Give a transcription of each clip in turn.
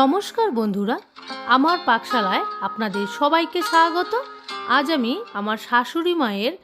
নমস্কার বন্ধুরা আমার পাকশালায় আপনাদের সবাইকে স্বাগত। আজ আমি আমার শাশুড়ি মায়ের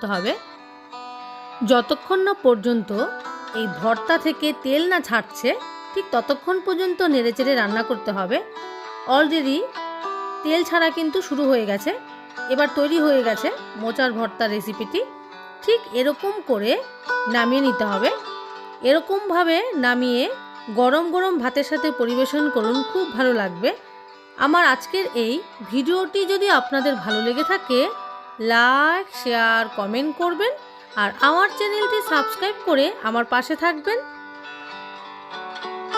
করতে হবে। যতক্ষণ না পর্যন্ত এই ভর্তা থেকে তেল না ছাড়ছে, ঠিক ততক্ষণ পর্যন্ত নেড়েচেড়ে রান্না করতে হবে। অলরেডি তেল ছাড়া কিন্তু শুরু হয়ে গেছে। এবার তৈরি হয়ে গেছে মোচার ভর্তা রেসিপিটি ঠিক এরকম করে নামিয়ে নিতে হবে। এরকমভাবে নামিয়ে গরম গরম ভাতের সাথে পরিবেশন করুন, খুব ভালো লাগবে। আমার আজকের এই ভিডিওটি যদি আপনাদের ভালো লেগে থাকে লাইক শেয়ার কমেন্ট করবেন আর আমার চ্যানেলটি সাবস্ক্রাইব করে আমার পাশে থাকবেন।